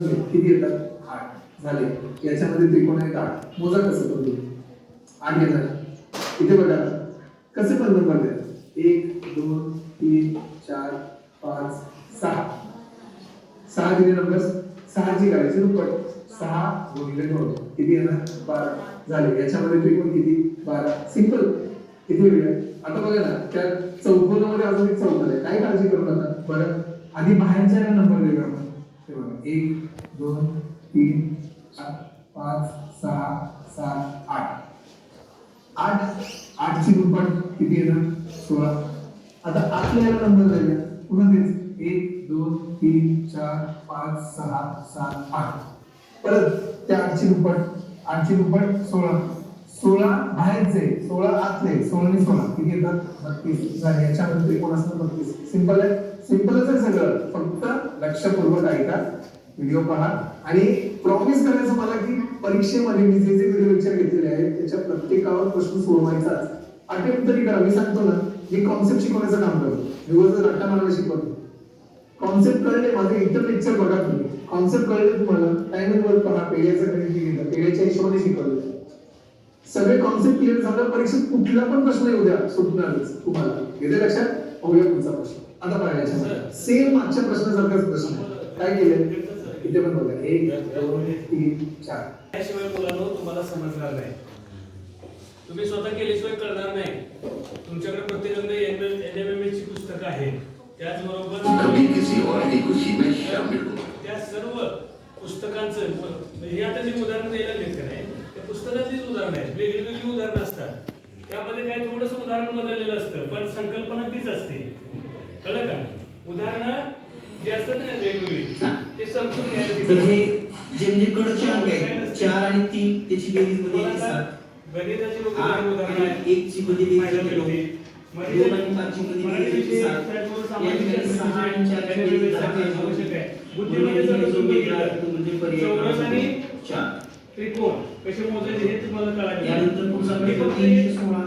किती येतात? आठ. झाले. याच्यामध्ये त्रिकोण आहेत आठ. मोजा कसं करतो आठ येतात. इथे बघा कसे पण नंबर एक दोन तीन चार पाच सहा. सहा किती नंबर. सहाची काढायची दुप्पट. सहा गुणिले दोन. किती येणार बारा. झाले. याच्यामध्ये त्रिकोण किती? बारा. सिंपल. किती वेळ आता बघा ना त्या चौकोनामध्ये अजून एक चौकोन आहे. काही काळजी करू नका बरं. आधी बाहेरच्या नंबर देऊया बघा एक दोन तीन चार पाच सहा सात आठ. आठ आठची दुप्पट किती येणार सोळा. आता आतल्या नंबर द्यायला पुन्हा तेच. एक दोन तीन चार पाच सहा सात आठ. परत त्या आठची दुप्पट आठची दुप्पट सोळा. सोळा बाहेरचे सोळा आतले सोळा आणि सोळा. किती येतात? बत्तीस. झाले. याच्यामध्ये त्रिकोण असणार बत्तीस. सिंपल आहे? सिंपलच आहे सगळं. फक्त लक्षपूर्वक ऐका. व्हिडिओ पहा. आणि प्रॉमिस करायचं मला की परीक्षेमध्ये मी जे जे व्हिडिओ लेक्चर घेतलेले आहेत त्याच्या प्रत्येकावर प्रश्न सोडवायचा अटेम्प्ट तरी करा. मी सांगतो ना मी कॉन्सेप्ट शिकवण्याचं काम करतो. दिवसभर रट्टा मारायला शिकवतो. कॉन्सेप्ट कळले माझे इतर लेक्चर बघा तुम्ही. कॉन्सेप्ट कळले तुम्हाला टायमिंग वर पहा. पेढ्याचं गणित लिहिलं. पेढ्याच्या हिशोबाने शिकवलं. सगळे कॉन्सेप्ट क्लिअर झालं परीक्षेत कुठला पण प्रश्न येऊ द्या सुटणारच तुम्हाला. येते लक्षात? बघूया पुढचा प्रश्न. आता बघा याच्यामध्ये. सेम मागच्या प्रश्नासारखाच प्रश्न आहे. काय केलं? इथे पण बघा. एक दोन तीन चार. त्याशिवाय मुलांनो तुम्हाला समजणार नाही. तुम्ही स्वतः केल्याशिवाय कळणार नाही. तुमच्याकडे प्रत्येकाकडे एन एम एम ची पुस्तकं आहेत. त्याचबरोबर कभी किसी और की खुशी में शामिल हो त्या सर्व पुस्तकांचं हे आता जे उदाहरण द्यायला का नाही. त्या पुस्तकातलीच उदाहरणं आहेत. वेगळी उदाहरणं असतात. त्यामध्ये काय थोडस उदाहरण बदललेलं असतं पण संकल्पना तीच असते. कळलं का? उदाहरणं जे असतात ना वेगवेगळी ते समजून घ्यायला म्हणजे चार आणि तीन त्याची बेरीज गणिताची उदाहरणं. एक ची. पाहिजे. दोन. आणि पाचची सहा आणि. बुद्धिमत्तेचा आहे, अर्थ म्हणजे पर्याय चौरस आणि चार. त्रिकोण कसे मोजायचे हे तुम्हाला कळाले यानंतर पुढचा मी प्रश्न फक्त तीनशे सोळा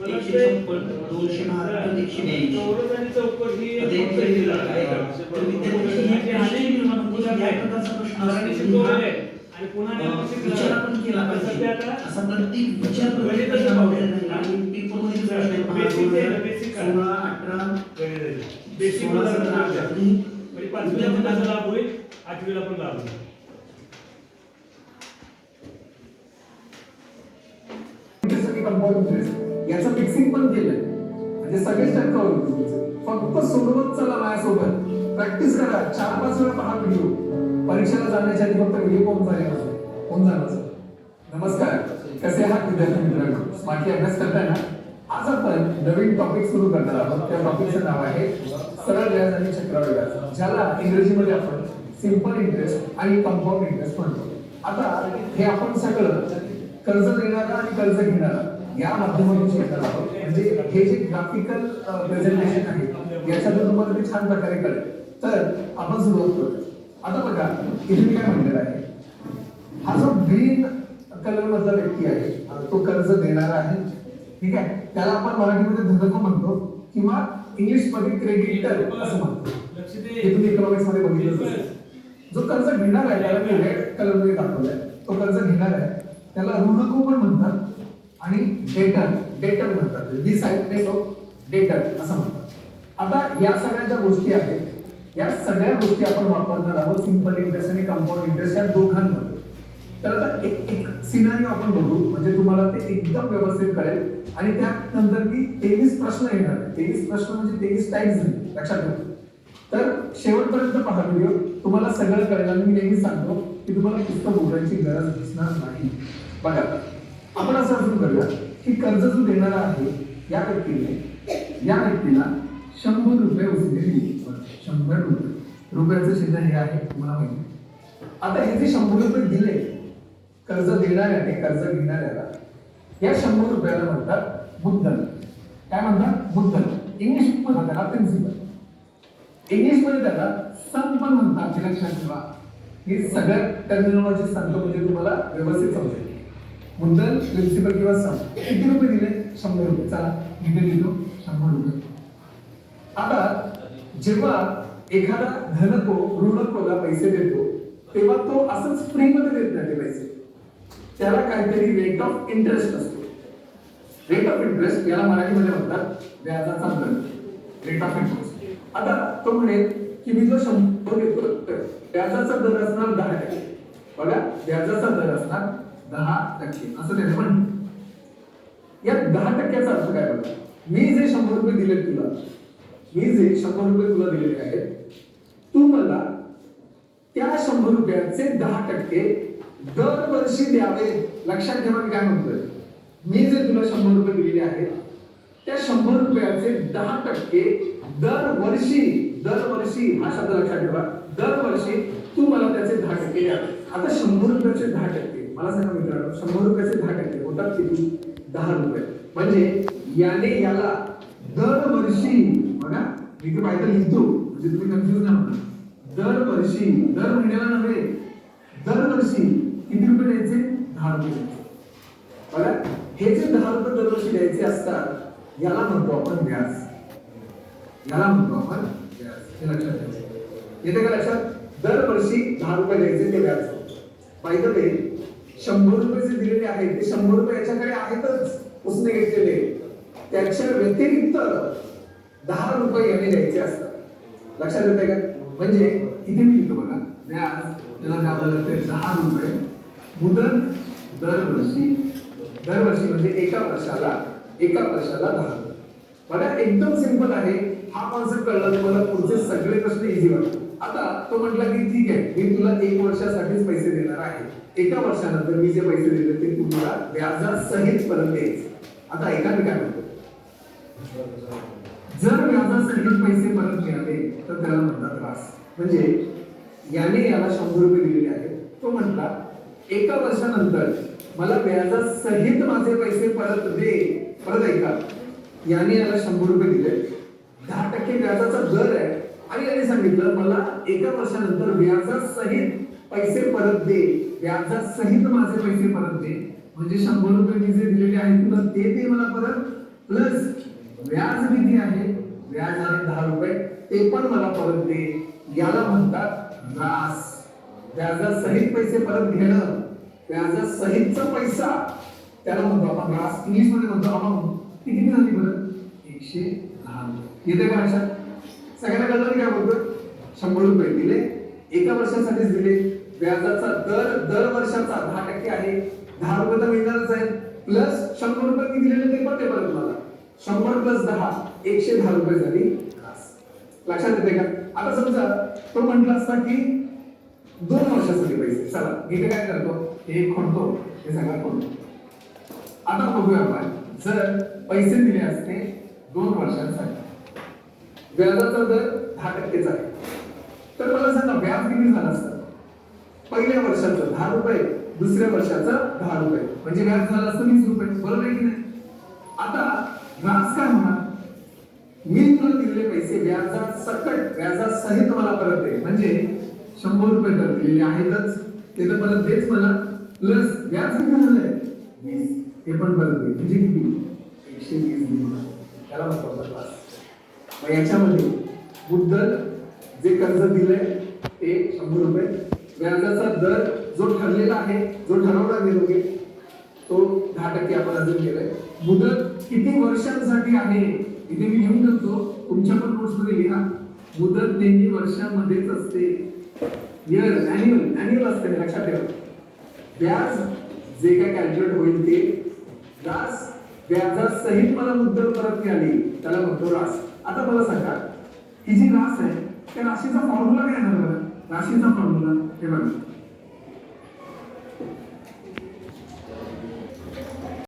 मला एकशे ते- छप्पन दोनशे बहात्तर एकशे ब्याऐंशी चौरस आणि चौकोन ही एक आता एक फक्त तरी दिला काय आहे. तर विद्यार्थ्यांची ही आशय निर्माण होते की या प्रकारचा प्रश्न सरांनी असतो. शिकवलेलं आहे. आणि पुन्हा अं, एकदा शिकवलं. विचार आपण केला आता पाहिजे सध्या आता असा प्रत्येक विचार प्रत्येक गणिताचं प्रश्नामध्ये पाहूया. राहील. आणि पेपरमध्ये जो प्रश्न आहे, पहा, Basic आहे ना, दोन basic हजार आहे. सोळा अठरा बेसिक सोळा, सतरा, म्हणजे अठरा. पाचवीला पण त्याचा लाभ होईल आठवीला पण लाभ होईल पण केलंय. म्हणजे सगळेच टक्क होईल तुमचे. फक्त सोडवत चला माझ्यासोबत. प्रॅक्टिस करा. चार पाच वेळा पहा व्हिडिओ परीक्षेला जाण्याच्या आधी फक्त व्हिडिओ कोण जाईल कोण जाणार नमस्कार. कसे आहात विद्यार्थी मित्रांनो? स्मार्टली अभ्यास करताय ना आज आपण नवीन टॉपिक सुरू करणार आहोत. त्या टॉपिकचं नाव आहे सरळ व्याज आणि चक्रवाढ व्याज. ज्याला इंग्रजीमध्ये आपण सिंपल इंटरेस्ट आणि कंपाऊंड इंटरेस्ट म्हणतो. आता हे आपण सगळं कर्ज देणारा आणि कर्ज घेणारा या माध्यमातून शिकणार आहोत. म्हणजे हे जे ग्राफिकल प्रेझेंटेशन आहे याच्यातून तुम्हाला ते छान प्रकारे कळेल. तर आपण सुरुवात करूया. आता बघा इथे मी काय म्हणलेलं आहे? हा जो ग्रीन कलर मधला व्यक्ती आहे तो कर्ज देणारा आहे. ठीक आहे? त्याला आपण मराठीमध्ये धनको म्हणतो किंवा इंग्लिशमध्ये क्रेडिटर असं म्हणतो. हे तुम्ही इकॉनॉमिक्समध्ये बघितलं जो कर्ज घेणार आहे त्याला मी रेड कलरमध्ये दाखवलाय. तो कर्ज घेणार आहे त्याला ऋणको पण म्हणतात आणि डेटर डेटर म्हणतात. दी साइडनेस ऑफ डेटर असं म्हणतात. आता या सगळ्या ज्या गोष्टी आहेत या सगळ्या गोष्टी आपण वापरणार आहोत सिंपल इंटरेस्ट आणि कंपाऊंड इंटरेस्ट या दोघांमध्ये. तर आता एक एक सिनारी आपण बघू म्हणजे तुम्हाला ते एकदम व्यवस्थित कळेल. आणि त्यानंतर मी तेवीस प्रश्न येणार तेवीस प्रश्न म्हणजे तेवीस टाईप्स लक्षात ठेवा. तर शेवटपर्यंत पहा व्हिडिओ तुम्हाला सगळं कळेल आणि मी नेहमीच सांगतो की तुम्हाला पुस्तक उघडायची गरज दिसणार नाही. बघा. आपण असं अजून करूया. की कर्ज जो देणारा आहे या व्यक्तीने या व्यक्तीला शंभर रुपये उसने शंभर रुपये. रुपयाचं चिन्ह हे आहे तुम्हाला माहिती आता हे जे शंभर रुपये दिले कर्ज देणाऱ्याने कर्ज घेणाऱ्याला या शंभर रुपयाला म्हणतात मुद्दल काय म्हणतात? मुद्दल इंग्लिश पण त्याला प्रिन्सिपल इंग्लिशमध्ये त्याला सम पण म्हणतात लक्षात ठेवा. हे सगळ्या टर्मिनॉलॉजी सांगतो म्हणजे तुम्हाला व्यवस्थित समजेल. मुद्दल प्रिन्सिपल किंवा सम किती रुपये दिले शंभर रुपये. चला इथे शंभर रुपये. आता जेव्हा एखादा धनको ऋणकोला पैसे देतो तेव्हा तो असंच फ्रीमध्ये देत नाही ते पैसे. त्याला काहीतरी रेट ऑफ इंटरेस्ट असतो. रेट ऑफ इंटरेस्ट याला मराठीमध्ये म्हणतात व्याजाचा दर. रेट ऑफ इंटरेस्ट आता तो म्हणेल की मी जो शंभर घेतो तर व्याजाचा दर असणार दहा टक्के. बघा व्याजाचा दर असणार दहा टक्के. असं त्याने म्हणलं या दहा टक्क्याचा अर्थ काय बघा? मी जे शंभर रुपये दिले तुला मी जे शंभर रुपये तुला दिलेले आहेत तू मला त्या शंभर रुपयाचे दहा टक्के दरवर्षी द्यावे. लक्षात ठेवा मी काय म्हणतोय. मी जे तुला शंभर रुपये दिलेले आहेत त्या शंभर रुपयाचे दहा टक्के दरवर्षी दरवर्षी हा शब्द लक्षात ठेवा. दरवर्षी तू मला त्याचे दहा टक्के द्यावे. आता शंभर रुपयाचे दहा टक्के मला सांगा मित्रांनो शंभर रुपयाचे दहा टक्के होतात किती दहा रुपये. म्हणजे याने याला दरवर्षी बघा मी ते पाहिजे लिहितो म्हणजे तुम्ही कन्फ्युज ना होणार दरवर्षी दर महिन्याला नव्हे दरवर्षी किती रुपये द्यायचे? दहा रुपये द्यायचे. बघा हे जे दहा रुपये दरवर्षी द्यायचे असतात याला म्हणतो आपण व्याज. याला म्हणतो आपण व्याज. हे लक्षात ठेवायचं येते का लक्षात? दरवर्षी दहा रुपये द्यायचे ते व्याज. पाहिजे ते शंभर रुपये जे दिलेले आहेत ते शंभर रुपये याच्याकडे आहेतच उसने घेतलेले. त्याच्या व्यतिरिक्त दहा रुपये याने द्यायचे असतात. लक्षात येते का? म्हणजे किती मी लिहितो बघा. व्याज त्याला द्यावं लागते दहा रुपये. मुदत दरवर्षी दरवर्षी म्हणजे एका वर्षाला एका वर्षाला दहा रुपये. बघा एकदम सिंपल आहे. हा कॉन्सेप्ट कळला तुम्हाला पुढचे सगळे प्रश्न इझी वाटतात. आता तो म्हटला की ठीक आहे मी तुला एक वर्षासाठीच पैसे देणार आहे. एका वर्षानंतर मी जे पैसे दिले ते तुम्हाला व्याजासहित परत द्यायचे आता ऐका मी काय म्हणतो. जर व्याजासहित पैसे परत मिळाले तर त्याला म्हणतात त्रास. म्हणजे याने याला शंभर रुपये दिलेले आहेत. तो म्हटला एका वर्षानंतर मला व्याजासहित माझे पैसे परत दे. परत ऐका याने याला शंभर रुपये दिले दहा टक्के व्याजाचा दर आहे. आणि त्यांनी सांगितलं मला एका वर्षानंतर व्याजासहित पैसे परत दे. व्याजासहित माझे पैसे परत दे. म्हणजे शंभर रुपये मी जे दिलेले आहेत तुला ते दे मला परत. प्लस व्याज किती आहे? व्याज आहे दहा रुपये. ते पण मला परत दे. याला म्हणतात रास व्याजासहित पैसे परत घेणं. व्याजासहितचा पैसा. त्याला म्हणतो आपण रास इंग्लिशमध्ये म्हणतो आपण ती किती झाली परत? एकशे दहा. रुपये येते का लक्षात? सगळ्यांना कळलं काय होतं शंभर रुपये दिले. एका वर्षासाठीच दिले. व्याजाचा दर दर वर्षाचा दहा टक्के आहे. दहा रुपये तर मिळणारच आहे प्लस शंभर रुपये मी दिलेले ते पण ते परत मला. शंभर प्लस दहा एकशे दहा रुपये झाली. लक्षात येते का? आता समजा तो म्हटला असता की दोन वर्षासाठी पैसे. चला मी काय करतो? हे खोडतो हे सगळं खोडतो. आता बघूया आपण. जर पैसे दिले असते दोन वर्षांसाठी व्याजाचा दर दहा टक्केचा आहे. तर मला सांगा व्याज किती झालं असतं? पहिल्या वर्षाचं दहा रुपये दुसऱ्या वर्षाचं दहा रुपये. म्हणजे व्याज झालं असतं वीस रुपये. बरोबर आहे की नाही? आता व्याज काय होणार? मी तुला दिलेले पैसे व्याजा सकट व्याजासहित मला परत दे. म्हणजे शंभर रुपये दर दिलेले आहेतच. ते तर परत देच मला. प्लस व्याज किती झालंय? वीस. ते पण परत दे. म्हणजे किती? एकशे वीस दिले. त्याला मग मग याच्यामध्ये मुद्दल जे कर्ज दिलंय ते शंभर रुपये. व्याजाचा दर जो ठरलेला आहे जो ठरवला गेलो तो दहा टक्के आपण अजून केलाय मुदत किती वर्षांसाठी आहे इथे मी घेऊन ठेवतो. तुमच्या पण नोट्समध्ये लिहा. मुदत नेहमी वर्षामध्येच असते. इयर अॅन्युअल अॅन्युअल असते लक्षात ठेवा. व्याज जे काय कॅल्क्युलेट होईल ते रास व्याजासहित मला मुद्दल परत मिळाली. त्याला म्हणतो रास आता मला सांगा ही जी रास आहे त्या राशीचा फॉर्म्युला काय येणार बघा राशीचा फॉर्म्युला हे बघा.